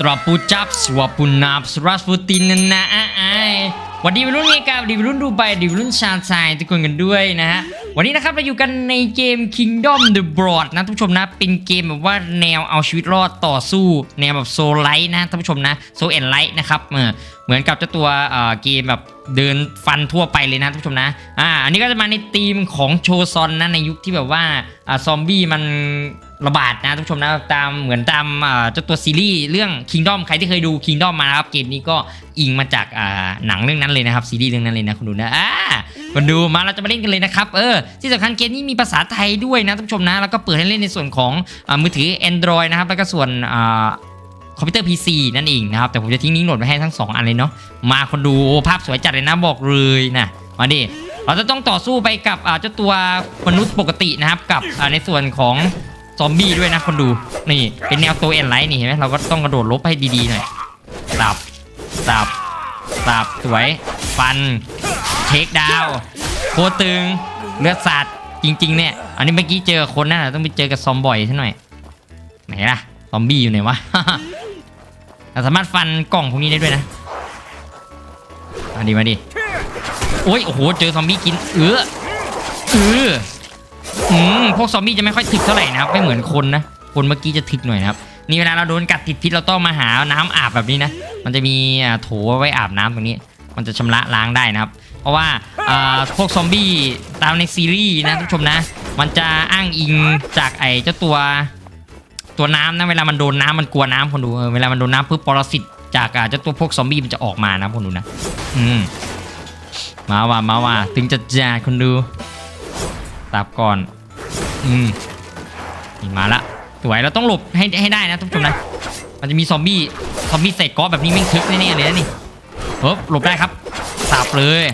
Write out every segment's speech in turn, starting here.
ตราปูจับสวปูนาบสรัสปูตินนะนะอะอะวันดีวัยรุ่นเมกาวันดีวัยรุ่นดูไบวันดีวัยรุ่นชาญชายทุกคนกันด้วยนะฮะ วันนี้นะครับเราอยู่กันในเกม Kingdom the Broad นะท่านผู้ชมนะ เป็นเกมแบบว่าแนวเอาชีวิตรอดต่อสู้ แนวแบบโซลไลท์นะท่านผู้ชมนะโซเอ็นไลท์นะครับเหมือนกับเจ้าตัวเกมแบบเดินฟันทั่วไปเลยนะท่านผู้ชมนะ อ่า อันนี้ก็จะมาในธีมของโชซอนนะในยุคที่แบบว่าอ่าซอมบี้มัน ระบาดนะท่านผู้ชมนะตามเหมือนตามเจ้าตัวซีรีส์เรื่อง Kingdom ใครที่เคยดู Kingdom มานะครับเกมนี้ก็อิงมาจากหนังเรื่องนั้นเลยนะครับซีรีส์เรื่องนั้นเลยนะคุณดูนะอ่าคุณดูมาเราจะมาเล่นกันเลยนะครับเออที่สำคัญเกมนี้มีภาษาไทยด้วยนะท่านผู้ชมนะแล้วก็เปิดให้เล่นในส่วนของอมือถือ Android นะครับแล้วก็ส่วนคอมพิวเตอร์ PC นั่นเองนะครับแต่ผมจะทิ้งลิงโหลดไว้ให้ทั้งสองอันเลยเนาะมาคนดูภาพสวยจัดเลยนะบอกเลยนะมาดิเราจะต้องต่อสู้ไปกับเจ้าตัวมนุษย์ปกตินะครับกับในส่วนของ ซอมบี้ด้วยนะคนดูนี่เป็นแนวตัวเอ็นไลท์นี่เห็นไหมเราก็ต้องกระโดดลบให้ดีๆหน่อยสับสับสับสวยฟันเทคดาวโคตรตึงเลือดสัตว์จริง ๆ เนี่ย อันนี้เมื่อกี้เจอคนน่ะต้องไปเจอกับซอมบ่อยซะหน่อยไหนล่ะซอมบี้อยู่ไหนวะเราสามารถฟันกล่องพวกนี้ได้ด้วยนะมาดิมาดิโอ้ยโอ้โหเจอซอมบี้กินเออเออ อืมพวกซอมบี้จะไม่ค่อยถึกเท่าไหร่นะครับไม่เหมือนคนนะคนเมื่อกี้จะถึกหน่อยนะครับนี่เวลาเราโดนกัดติดพิษเราต้องมาหาน้ำอาบแบบนี้นะมันจะมีโถไว้อาบน้ำตรงนี้ มันจะชำระล้างได้นะครับ เพราะว่าพวกซอมบี้ตามในซีรีส์นะท่านผู้ชมนะ มันจะอ้างอิงจากไอ้เจ้าตัวตัวน้ำนะเวลามันโดนน้ำมันกลัวน้ำคนดูเวลามันโดนน้ำปุ๊บปรสิตจากเจ้าตัวพวกซอมบี้มันจะออกมานะคนดูนะ อืมมาว่ามาว่าถึงจะจ่าคนดู ตับก่อน อืมนี่มาละสวยเราต้องหลบให้ให้ได้นะทุกคนนะ มันจะมีซอมบี้ซอมบี้ใส่ก๊อแบบนี้ไม่ทึกแน่ๆเลยนะนี่เฮ้ยหลบได้ครับสับเลย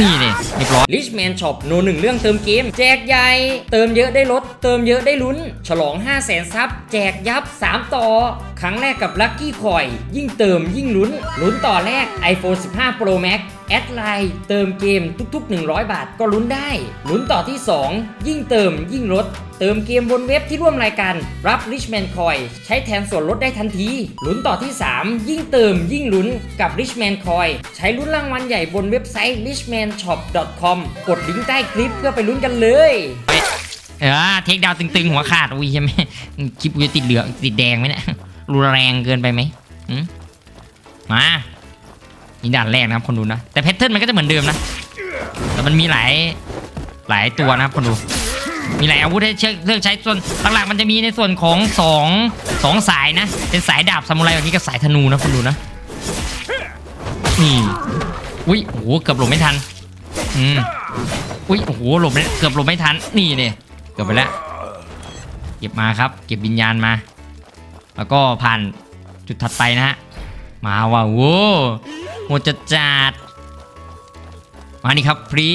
นี่นี่เรียบร้อย Richman Shop โนหนึ่งเรื่องเติมเกม แจกใหญ่ เติมเยอะได้ลด เติมเยอะได้ลุ้น ฉลอง 5 0 0แสนซับ แจกยับ 3 ต่อครั้งแรกกับ Lucky Coin ยิ่งเติมยิ่งลุ้น ลุ้นต่อแรก iPhone 15 Pro Max แอดไลน์เติมเกมทุกๆ 100 บาทก็ลุ้นได้ ลุ้นต่อที่ 2 ยิ่งเติมยิ่งลด เติมเกมบนเว็บที่ร่วมรายการ รับ Richman Coin ใช้แทนส่วนลดได้ทันที ลุ้นต่อที่ 3 ยิ่งเติมยิ่งลุ้นกับ Richman Coin ใช้ลุ้นรางวัลใหญ่บนเว็บไซต์ richmanshop.com กดลิงก์ใต้คลิปเพื่อไปลุ้นกันเลยเออเทคดาวตึงๆ หัวขาดอุ้ยใช่ไหมคลิปกูจะติดเหลืองติดแดงไหมเนี่ย รุนแรงเกินไปไหมมานี่ด่านแรกนะครับคนดูนะ แต่แพทเทิร์นมันก็จะเหมือนเดิมนะ แต่มันมีหลายหลายตัวนะครับคนดู มีหลายอาวุธให้เชือกเลือกใช้ส่วนหลักๆมันจะมีในส่วนของสองสองสายนะ เป็นสายดาบซามูไรแบบนี้กับสายธนูนะคนดูนะนี่อุ้ยโอ้โหเกือบหลบไม่ทันอืมอุ้ยโอ้โหหลบเกือบหลบไม่ทันนี่เนี่ยเกือบไปแล้วเก็บมาครับ เก็บวิญญาณมา แล้วก็ผ่านจุดถัดไปนะฮะ มาว่ะโว้โหดจัดจัดมานี่ครับฟรี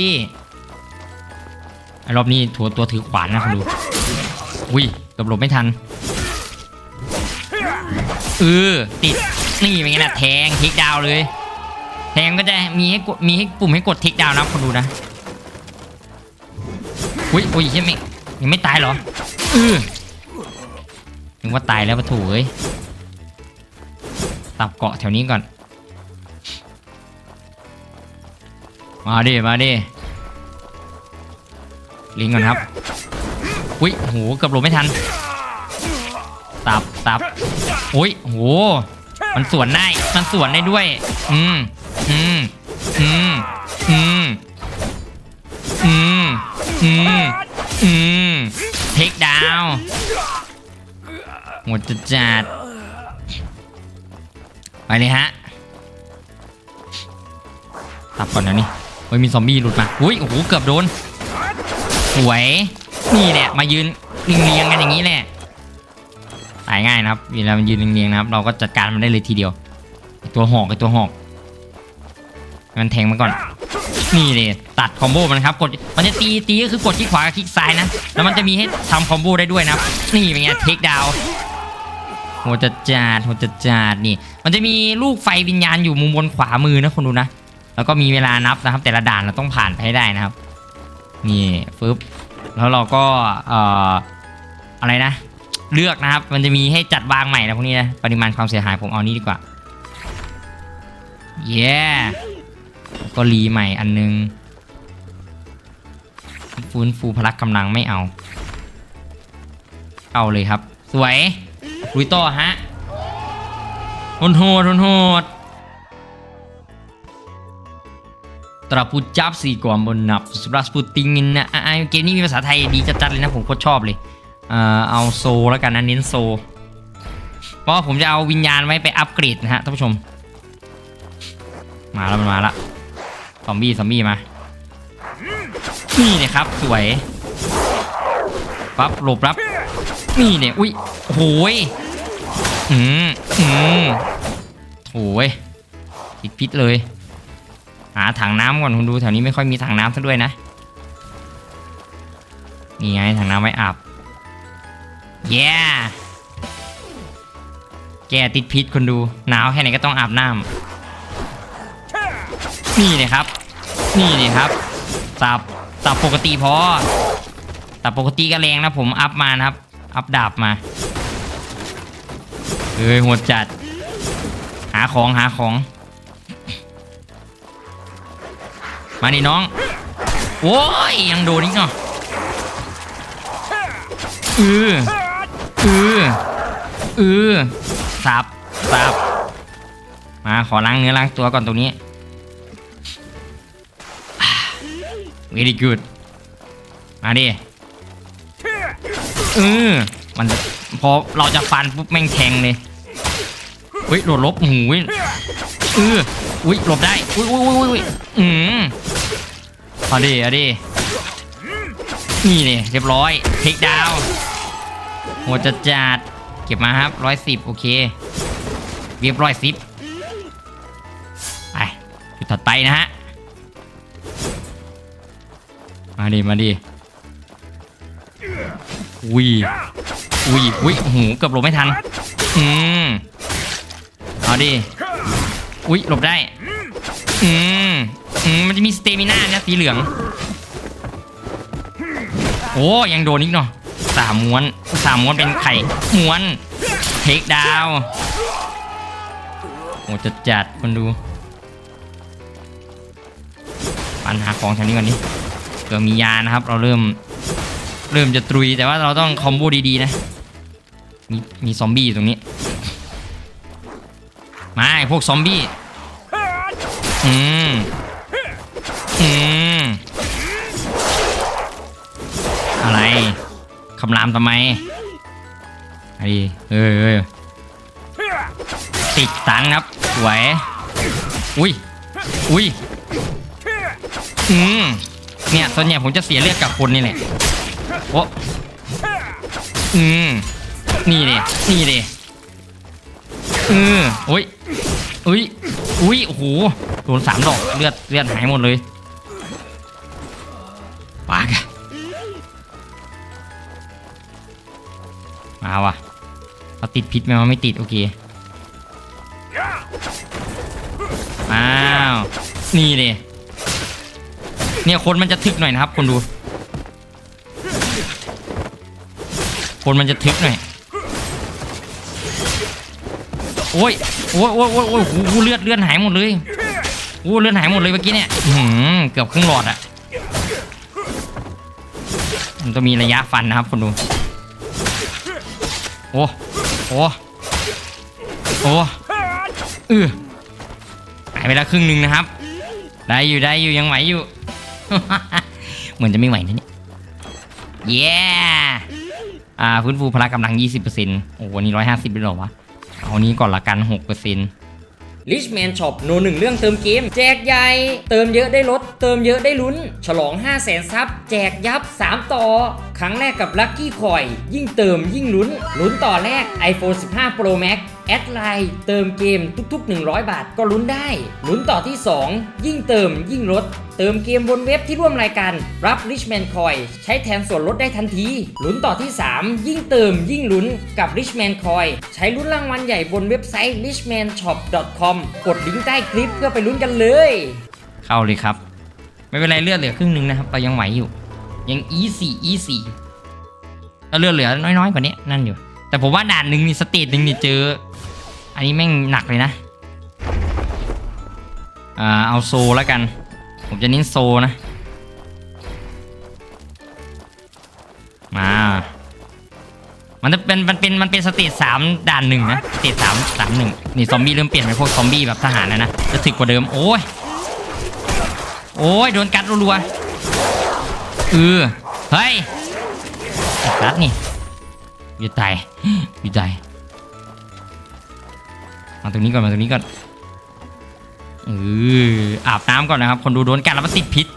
รอบนี้ถัวตัวถือขวานนะคุณดูอุ้ยกือบหลบไม่ทันเออติดนี่เป็นไงล่ะแทงเทคดาวเลย แทงก็จะมีให้กดมีให้ปุ่มให้กดเทคดาวนะคุณดูนะอุ้ยอุ้ยใช่ไหมยังไม่ตายเหรอเออ กว่าตายแล้วปะถูเอ้ยตับเกาะแถวนี้ก่อน มาดิ มาดิ ลิงก่อนครับ อุ้ยโหเกือบหลบไม่ทัน ตับตับอุ้ยโห มันสวนได้ มันสวนได้ด้วย อืม อืม อืม อืม อืม อืม อืม เทคดาว หมดจะจัดไปเลยฮะตับก่อนนะนี่เฮ้ยมีซอมบี้หลุดมาอุ้ยโอ้โหเกือบโดนสวยนี่แหละมายืนเรียงๆกันอย่างนี้แหละตายง่ายนะครับเวลามันยืนเรียงๆนะครับ เราก็จัดการมันได้เลยทีเดียวตัวหอกไอตัวหอกมันแทงมาก่อน นี่เลยตัดคอมโบมันครับกดมันจะตีตีก็คือกดที่ขวากับคลิกซ้ายนะ แล้วมันจะมีให้ทำคอมโบได้ด้วยนะครับ นี่เป็นไงเทคดาว โหจะจาดโหจะจาดนี่ มันจะมีลูกไฟวิญญาณอยู่มุมบนขวามือนะคนดูนะ แล้วก็มีเวลานับนะครับ แต่ละด่านเราต้องผ่านไปให้ได้นะครับ นี่ฟึบแล้วเราก็เอ่ออะไรนะ เลือกนะครับ มันจะมีให้จัดวางใหม่นะพวกนี้นะปริมาณความเสียหายผมเอานี้ดีกว่าเย้ก็รีใหม่อันนึงฟื้นฟูพลักกำลังไม่เอา เอาเลยครับ สวย ลุยต่อฮะโหดโหดโหดโหดตราปูจับสี่ก่อนบนนับสปราสปูติงนะอะอะเกมนี้มีภาษาไทยดีจัดๆเลยนะผมโคตรชอบเลยเอาโซแล้วกันนะเน้นโซ เพราะผมจะเอาวิญญาณไว้ไปอัปเกรดนะฮะท่านผู้ชม มาแล้วมันมาแล้วซอมบี้ซอมบี้มา นี่นี่ยครับสวยปั๊บหลบรับ นี่เนี่ยอุ้ยโหยอืมอืมโถ่ยติดพิษเลย หาถังน้ำก่อนคุณดูแถวนี้ไม่ค่อยมีถังน้ำซะด้วยนะ นี่ไงถังน้ำไว้อาบเย้แกติดพิษคนดู หนาวแค่ไหนก็ต้องอาบน้ำนี่เนี่ยครับ นี่เนี่ยครับตับตับปกติพอตับปกติก็แรงนะผมอัพมานะครับ อัพดาบมาเอ้ยโหดจัด หาของหาของ มาดิน้อง โอ้ย ยังโดนอีกเนาะเออเออเออสับสับมาขอล้างเนื้อล้างตัวก่อนตรงนี้ very good มาดิ เออมันพอเราจะฟันปุ๊บแม่งแทงเลยเฮ้ยโดดลบหูยเอออุ้ยหลบได้อุ้ยอุ้ยอุ้ยอุ้ยอืมเอาดิเอาดินี่เนี่ยเรียบร้อยเทคดาวหัวจัดจัดเก็บมาครับร้อยสิบโอเคเรียบร้อยสิบไปจุดถัดไปนะฮะมาดิมาดิ อุ้ยอุ้ยอุ้ยโอ้โหเกือบหลบไม่ทัน อืม เอาดิ อุ้ยหลบได้ อืม อืม มันจะมีสเตมิน่าเนี่ยสีเหลือง โอ้ยังโดนอีกเนาะสามม้วนสามม้วนเป็นไข่ม้วนเทคดาวโอ้จัดจัดคนดู ปัญหาของแถวนี้ก่อนนี้เผื่อมียานะครับ เราเริ่ม เริ่มจะตรุยแต่ว่าเราต้องคอมโบดีๆนะ มีมีซอมบี้อยู่ตรงนี้ มาไอพวกซอมบี้ อืม อืม อะไรคำรามทำไมไอ้เออเออติดตันครับสวยอุ้ยอุ้ยอืมเนี่ยส่วนใหญ่ผมจะเสียเลือดกับคนนี่แหละ โอ้อืมนี่เลยนี่เลยอืมโอ้ยอุ้ยอุ้ยโอ้โหโดนสามดอกเลือดเลือดหายหมดเลยปากมาว่ะเราติดพิษไหมวะไม่ติด โอเคอ้าว นี่เลยเนี่ยคนมันจะทึกหน่อยนะครับ คนดู คนมันจะทึกหน่อยโอ้ยโอ้ยโอ้ยโอ้ยโอ้ยโหเลือดเลือดหายหมดเลยโอ้เลือดหายหมดเลยเมื่อกี้เนี่ยหือเกือบครึ่งหลอดอะมันต้องมีระยะฟันนะครับคนดูโอ้โอ้โอ้เออหายไปแล้วครึ่งหนึ่งนะครับ ได้อยู่ได้อยู่ยังไหวอยู่ เหมือนจะไม่ไหวนะเนี่ยเย้ อ่าฟื้นฟูพละกำลัง 20%โอ้โหนนี้150เป็นหรอวะ เอานี้ก่อนละกัน 6% Richman Shop โนหนึ่งเรื่องเติมเกม แจกใหญ่ เติมเยอะได้ลด เติมเยอะได้ลุ้น ฉลอง 5 0 0แสนซับแจกยับ 3 ต่อ ครั้งแรกกับ Lucky Coin ยิ่งเติมยิ่งลุ้น ลุ้นต่อแรก iPhone 15 Pro Max แอดไลน์เติมเกมทุก ๆ 100 บาทก็ลุ้นได้ลุ้นต่อที่ 2 ยิ่งเติมยิ่งลด เติมเกมบนเว็บที่ร่วมรายการรับ Richman Coin ใช้แทนส่วนลดได้ทันทีลุ้นต่อที่ 3 ยิ่งเติมยิ่งลุ้นกับ Richman Coin ใช้ลุ้นรางวัลใหญ่บนเว็บไซต์ richmanshop.com กดลิงก์ใต้คลิปเพื่อไปลุ้นกันเลย เข้าเลยครับ ไม่เป็นไรเลือดเหลือครึ่งหนึงนะครับเรายังไหวอยู่ ยัง easy easy ถ้าเลือดเหลือน้อยๆกว่านี้นั่นอยู่ แต่ผมว่าด่านหนึ่งนี่สเตจหนึ่งนี่เจอ อันนี้แม่งหนักเลยนะอ่าเอาโซแล้วกัน ผมจะเน้นโซนะ มา มันจะเป็นมันเป็นมันเป็นสเตจสามด่านหนึ่งนะสเตจสามสามหนึ่งนี่ซอมบี้เริ่มเปลี่ยนเป็นพวกซอมบี้แบบทหารแล้วนะจะถึกกว่าเดิมโอ้ยโอ้ยโดนกัดรัวๆเออเฮ้ยกัดนี่ อยู่ตายอยู่ตายมาตรงนี้ก่อนมาตรงนี้ก่อนเอออาบน้ำก่อนนะครับ คนดูโดนกัดแล้วมันติดพิษ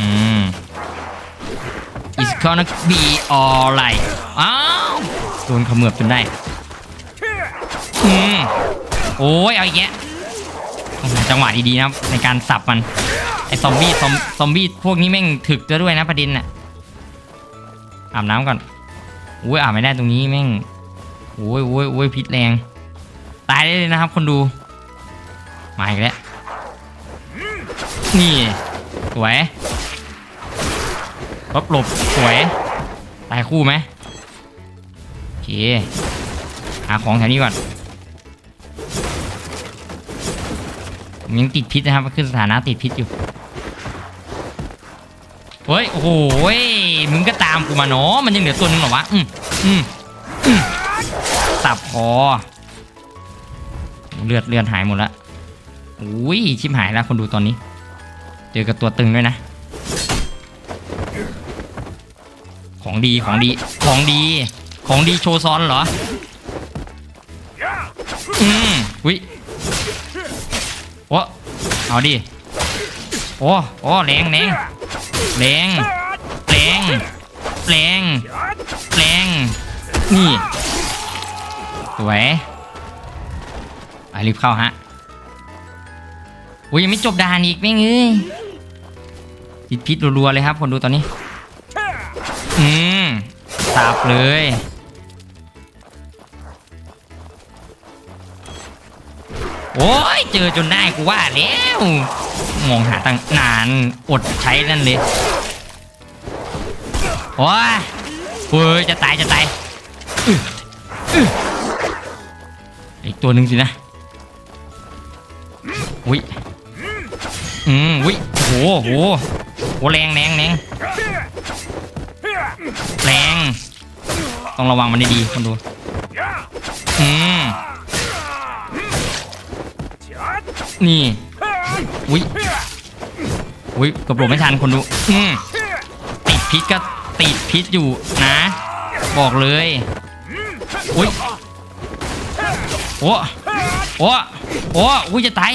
อืม It's gonna be alright อ้าวโดนขมือบจนได้อืมโอ้ยเอาอีกแยะต้จังหวะดีๆนะครับในการสับมันไอซอมบี้ซอมซอมบี้พวกนี้แม่งถึกซะด้วยนะประเด็นน่ะ อาบน้ำก่อนโอ้ยอาบไม่ได้ตรงนี้แม่งโอ้ยโอ้ยโอ้ยพิษแรง ตายได้เลยนะครับ คนดู มาอีกแล้ว นี่สวยลบหลบสวย ตายคู่ไหมโอเค หาของแถวนี้ก่อนผมยังติดพิษนะครับ ขึ้นสถานะติดพิษอยู่ ฮ้ย โอ้โหยมึงก็ตามกูมาเนาะมันยังเหลือตัวนึงเหรอวะ อืมอืมอืมสับคอเลือดเลือดหายหมดละอุ้ย ชิบหายแล้วคนดูตอนนี้ เจอกับตัวตึงด้วยนะ ของดีของดี ของดี ของดีโชว์ซ้อนเหรอ อืมวิโอ้เอาดิ โอ้โอ้แรงแรง แรงแรงแรงแรงนี่สวยไปรีบเข้าฮะอุ้ยยังไม่จบด่านอีกแม่งเอ้ยติดพิษรัวๆเลยครับคนดูตอนนี้ อืมสับเลยโอ้ยเจอจนได้กูว่าแล้ว มองหาตั้งนานอดใช้นั่นเลยโอ้ยเฮ้ยจะตายจะตายอีกตัวหนึ่งสินะอุ้ยอืมอุ้ยโหโหโหแรงแรงแรงแรงต้องระวังมันดีๆคนดูอืมนี่ อุ้ยอุ้ยกระโดดไม่ทันคนดูอืมติดพิษก็ติดพิษอยู่นะ บอกเลยอุ้ยโอ้โอ้โอ้อุ้ยจะตาย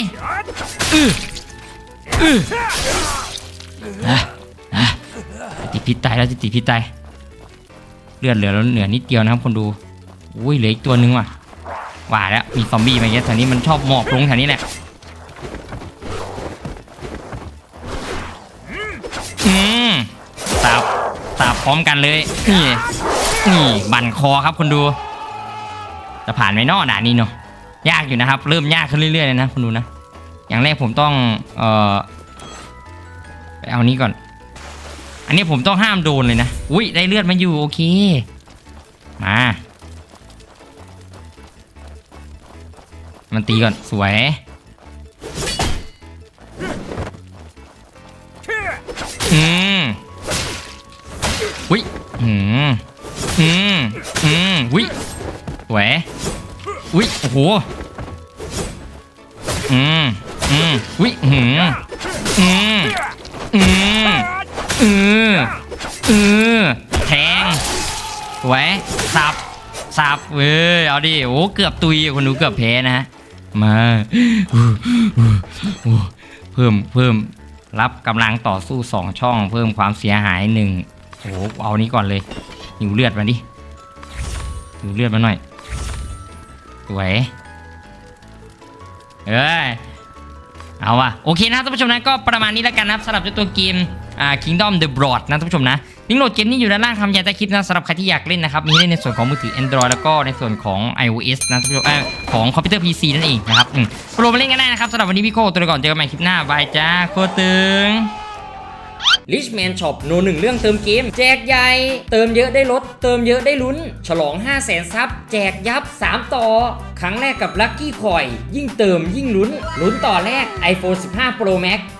อืออืออะอะติดพิษตายแล้วจะติดพิษตายเลือดเหลือแล้วเหลือนิดเดียวนะครับคนดูอุ้ยเหลืออีกตัวนึงว่ะว่าแล้วมีซอมบี้มาเยอะแถวนี้มันชอบหมอบลงแถวนี้แหละ บสับพร้อมกันเลย นี่ นี่ บั่นคอครับคนดู จะผ่านไหมนอด่านนี้เนาะ ยากอยู่นะครับ เริ่มยากขึ้นเรื่อยๆเลยนะคุณดูนะ อย่างแรกผมต้อง เอ่อไปเอานี้ก่อน อันนี้ผมต้องห้ามโดนเลยนะ อุ้ยได้เลือดมาอยู่โอเค มา มันตีก่อนสวย อืมอืมอืมอุ้ยสวยอุ้ยโอ้โหอืมอืมอุ้ยหืมอืมอืมอืออือแทงสวสับสับเว้ยเอาดิโอ้เกือบตุยคนดูเกือบแพ้นะฮะมาอู้อู้อู้เพิ่มเพิ่มรับกำลังต่อสู้สองช่อง เพิ่มความเสียหายหนึ่ง โอ้โหเอานี้ก่อนเลยหิวเลือดมาดิหิวเลือดมาหน่อยสวยเอ้ยเอาว่ะโอเคนะท่านผู้ชมนะก็ประมาณนี้แล้วกันนะครับสำหรับเจ้าตัวเกมอ่า Kingdom the Broad นะท่านผู้ชมนะลิงก์โหลดเกมนี้อยู่ด้านล่างคำยาใต้คลิปนะสำหรับใครที่อยากเล่นนะครับมีเล่นในส่วนของมือถือ Android แล้วก็ในส่วนของ iOS นะท่านผู้ชมเอ่อของคอมพิวเตอร์ PC นั่นเองนะครับอืมโปรมาเล่นกันได้นะครับสำหรับวันนี้พี่โคตัวก่อนเจอกันใหม่คลิปหน้าบายจ้าโคตึง Richman Shop โนหนึ่งเรื่องเติมเกม แจกใหญ่ เติมเยอะได้ลด เติมเยอะได้ลุ้น ฉลอง 5 0 0แสนซับ แจกยับ 3 ต่อ ครั้งแรกกับลัคกี้คอย ยิ่งเติมยิ่งลุ้น ลุ้นต่อแรก iPhone 15 Pro Max